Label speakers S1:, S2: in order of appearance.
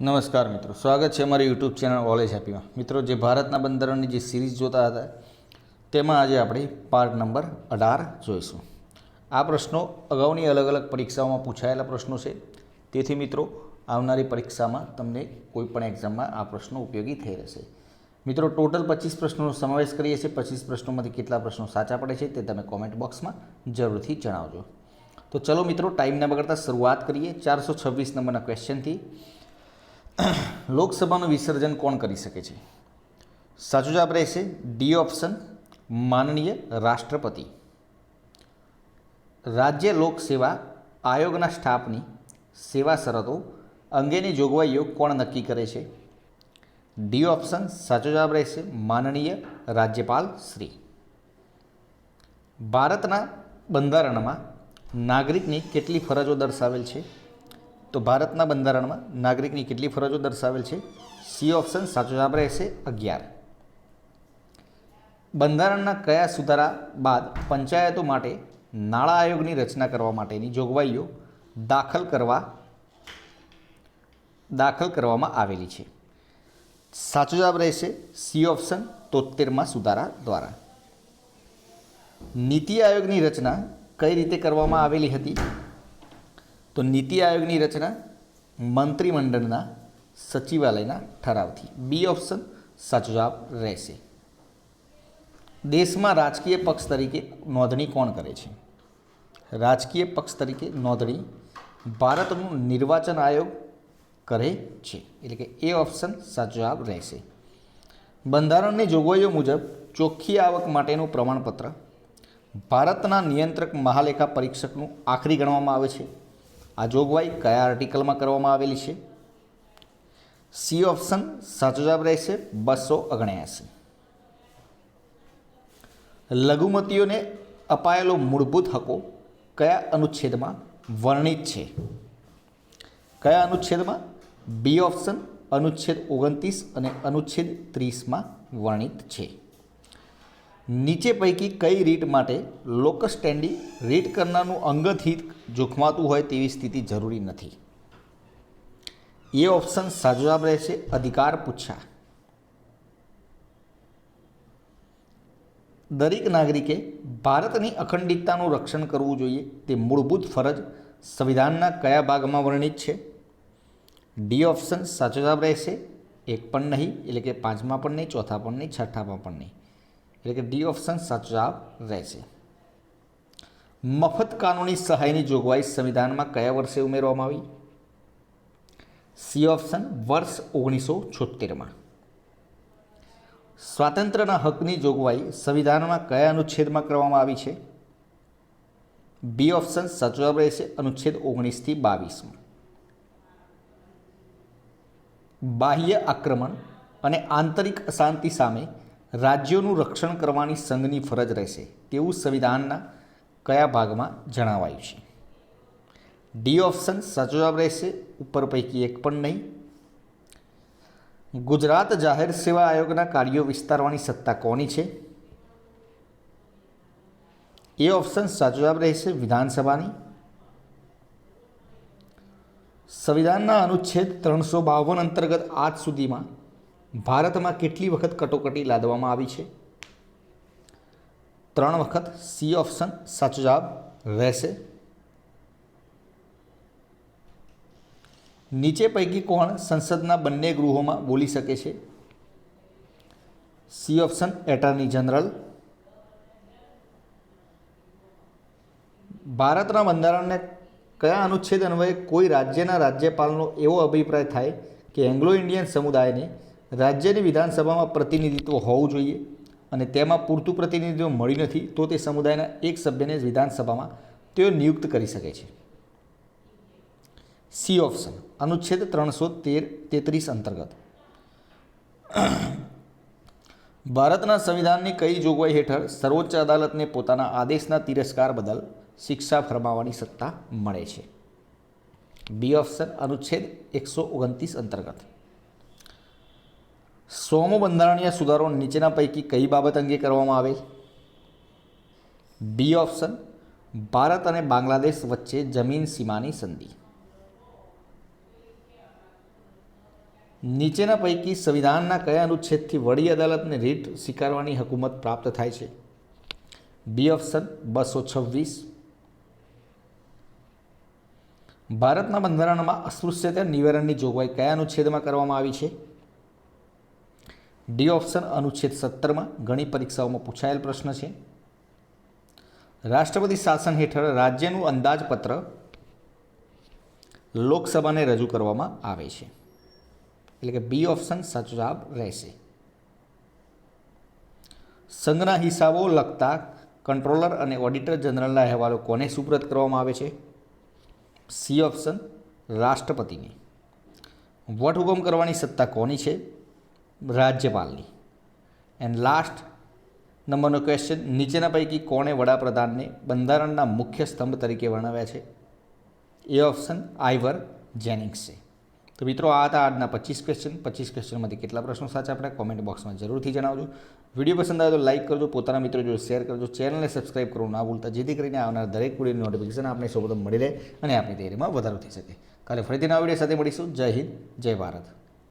S1: નમસ્કાર મિત્રો, સ્વાગત છે અમારી યુટ્યુબ ચેનલ ઓલેજ હેપીમાં મિત્રો, જે ભારતના બંદરોની જે સિરીઝ જોતા હતા, તેમાં આજે આપણે પાર્ટ નંબર અઢાર જોઈશું. આ પ્રશ્નો અગાઉની અલગ અલગ પરીક્ષાઓમાં પૂછાયેલા પ્રશ્નો છે. તેથી મિત્રો, આવનારી પરીક્ષામાં તમને કોઈ પણ એક્ઝામમાં આ પ્રશ્નો ઉપયોગી થઈ રહેશે. મિત્રો, ટોટલ પચીસ પ્રશ્નોનો સમાવેશ કરીએ છીએ. પચીસ પ્રશ્નોમાંથી કેટલા પ્રશ્નો સાચા પડે છે તે તમે કોમેન્ટ બોક્સમાં જરૂરથી જણાવજો. તો ચલો મિત્રો, ટાઈમ ન બગડતા શરૂઆત કરીએ. ચારસો છવ્વીસ નંબરના ક્વેશ્ચનથી લોકસભાનું વિસર્જન કોણ કરી શકે છે? સાચો જવાબ રહેશે ડી ઓપ્શન માનનીય રાષ્ટ્રપતિ. રાજ્ય લોકસેવા આયોગના સ્ટાફની સેવા શરતો અંગેની જોગવાઈઓ કોણ નક્કી કરે છે? ડી ઓપ્શન સાચો જવાબ રહેશે માનનીય રાજ્યપાલ શ્રી. ભારતના બંધારણમાં નાગરિકની કેટલી ફરજો દર્શાવેલ છે? તો ભારતના બંધારણમાં નાગરિકની કેટલી ફરજો દર્શાવેલ છે? સી ઓપ્શન સાચો જવાબ રહેશે અગિયાર. બંધારણના કયા સુધારા બાદ પંચાયતો માટે નાણાં આયોગની રચના કરવા માટેની જોગવાઈઓ દાખલ કરવા દાખલ કરવામાં આવેલી છે? સાચો જવાબ રહેશે સી ઓપ્શન તોતેરમાં સુધારા દ્વારા. નીતિ આયોગની રચના કઈ રીતે કરવામાં આવેલી હતી? તો નીતિ આયોગની રચના મંત્રીમંડળના સચિવાલયના ઠરાવથી. બી ઓપ્શન સાચો જવાબ રહેશે. દેશમાં રાજકીય પક્ષ તરીકે નોંધણી કોણ કરે છે? રાજકીય પક્ષ તરીકે નોંધણી ભારતનું નિર્વાચન આયોગ કરે છે. એટલે કે એ ઓપ્શન સાચો જવાબ રહેશે. બંધારણની જોગવાઈઓ મુજબ ચોખ્ખી આવક માટેનું પ્રમાણપત્ર ભારતના નિયંત્રક મહાલેખા પરીક્ષકનું આખરી ગણવામાં આવે છે. આ જોગવાઈ કયા આર્ટિકલમાં કરવામાં આવેલી છે? સી ઓપ્શન સાચો જવાબ રહેશે બસો ઓગણ્યાસી. લઘુમતીઓને અપાયેલો મૂળભૂત હકો કયા અનુચ્છેદમાં વર્ણિત છે? કયા અનુચ્છેદમાં? બી ઓપ્શન અનુચ્છેદ ઓગણત્રીસ અને અનુચ્છેદ ત્રીસમાં વર્ણિત છે. નીચે પૈકી કઈ રીટ માટે લોકસ સ્ટેન્ડિંગ રીટ કરનારનું અંગત હિત જોખમાતું હોય તેવી સ્થિતિ જરૂરી નથી? એ ઓપ્શન સાચો જવાબ રહેશે, અધિકાર પૂછ્યા દરેક નાગરિકે ભારતની અખંડિતતાનું રક્ષણ કરવું જોઈએ, તે મૂળભૂત ફરજ સંવિધાનના કયા ભાગમાં વર્ણિત છે? ડી ઓપ્શન સાચો જવાબ રહેશે, એક પણ નહીં, એટલે કે પાંચમાં પણ નહીં, ચોથા પણ નહીં, છઠ્ઠામાં પણ નહીં. એટલે કે ડી ઓપ્શન સાચો જવાબ રહેશે. મફત કાનૂની સહાયની જોગવાઈ સંવિધાનમાં કયા વર્ષે ઉમેરવામાં આવી? સી ઓપ્શન વર્ષ ઓગણીસો છોતેરમાં સ્વાતંત્ર્યના હકની જોગવાઈ સંવિધાનમાં કયા અનુચ્છેદમાં કરવામાં આવી છે? બી ઓપ્શન સાચો જવાબ રહેશે, અનુચ્છેદ ઓગણીસથી બાવીસમાં. બાહ્ય આક્રમણ અને આંતરિક અશાંતિ સામે રાજ્યોનું રક્ષણ કરવાની સંઘની ફરજ રહેશે તેવું સંવિધાનના કયા ભાગમાં જણાવાયું છે? ડી ઓપ્શન સાચો જવાબ રહેશે, ઉપર પૈકી એક પણ નહીં. ગુજરાત જાહેર સેવા આયોગના કાર્યો વિસ્તારવાની સત્તા કોની છે? એ ઓપ્શન સાચો જવાબ રહેશે વિધાનસભાની. સંવિધાનના અનુચ્છેદ ત્રણસો બાવન અંતર્ગત આજ સુધીમાં ભારતમાં કેટલી વખત કટોકટી લાદવામાં આવી છે? ત્રણ વખત સી ઓપ્શન, સાચો જવાબ રહેશે. નીચે પૈકી કોણ સંસદના બંને ગૃહોમાં બોલી શકે છે? C option, attorney general. ભારતના બંધારણને કયા અનુચ્છેદ અન્વયે કોઈ રાજ્યના રાજ્યપાલનો એવો અભિપ્રાય થાય કે એંગ્લો ઇન્ડિયન સમુદાયને રાજ્યની વિધાનસભામાં પ્રતિનિધિત્વ હોવું જોઈએ અને તેમાં પૂરતું પ્રતિનિધિત્વ મળી નથી, તો તે સમુદાયના એક સભ્યને વિધાનસભામાં તેઓ નિયુક્ત કરી શકે છે. સી ઓપ્શન, અનુચ્છેદ ત્રણસો તેર તેત્રીસ અંતર્ગત. ભારતના સંવિધાનની કઈ જોગવાઈ હેઠળ સર્વોચ્ચ અદાલતને પોતાના આદેશના તિરસ્કાર બદલ શિક્ષા ફરમાવવાની સત્તા મળે છે? બી ઓપ્શન, અનુચ્છેદ એકસો ઓગણત્રીસ અંતર્ગત. સોમો બંધારણીય સુધારો નીચેના પૈકી કઈ બાબત અંગે કરવામાં આવે? બી ઓપ્શન, ભારત અને બાંગ્લાદેશ વચ્ચે જમીન સીમાની સંધિ. નીચેના પૈકી સંવિધાનના કયા અનુચ્છેદથી વડી અદાલતને રીટ સ્વીકારવાની હકુમત પ્રાપ્ત થાય છે? બી ઓપ્શન, બસો છવ્વીસ. ભારતના બંધારણમાં અસ્પૃશ્યતા નિવારણની જોગવાઈ કયા અનુચ્છેદમાં કરવામાં આવી છે? ડી ઓપ્શન અનુચ્છેદ સત્તરમાં ઘણી પરીક્ષાઓમાં પૂછાયેલ પ્રશ્ન છે. રાષ્ટ્રપતિ શાસન હેઠળ રાજ્યનું અંદાજપત્ર લોકસભાને રજૂ કરવામાં આવે છે. એટલે કે બી ઓપ્શન સાચો જવાબ રહેશે. સંઘના હિસાબો લગતા કંટ્રોલર અને ઓડિટર જનરલના અહેવાલો કોને સુપ્રત કરવામાં આવે છે? સી ઓપ્શન રાષ્ટ્રપતિને. વટહુકમ કરવાની સત્તા કોની છે? રાજ્યપાલની. એન્ડ લાસ્ટ નંબરનો ક્વેશ્ચન નીચેના પૈકી કોણે વડાપ્રધાનને બંધારણના મુખ્ય સ્તંભ તરીકે વર્ણવ્યા છે? એ ઓપ્શન આઈવર જેનિંગ્સ છે તો મિત્રો, આ હતા આજના પચીસ ક્વેશ્ચન પચીસ ક્વેશ્ચનમાંથી કેટલા પ્રશ્નો સાચા આપણે? કોમેન્ટ બોક્સમાં જરૂરથી જણાવજો. વીડિયો પસંદ આવે તો લાઇક કરજો, પોતાના મિત્રો જો શેર કરજો. ચેનલને સબસ્ક્રાઇબ કરવું ના ભૂલતા, જેથી કરીને આવનાર દરેક વીડિયો નોટિફિકેશન આપણે સૌપ્રથમ મળી રહે અને આપણી તૈયારીમાં વધારો થઈ શકે. કાલે ફરીથી નવા વીડિયો સાથે મળીશું. જય હિન્દ, જય ભારત.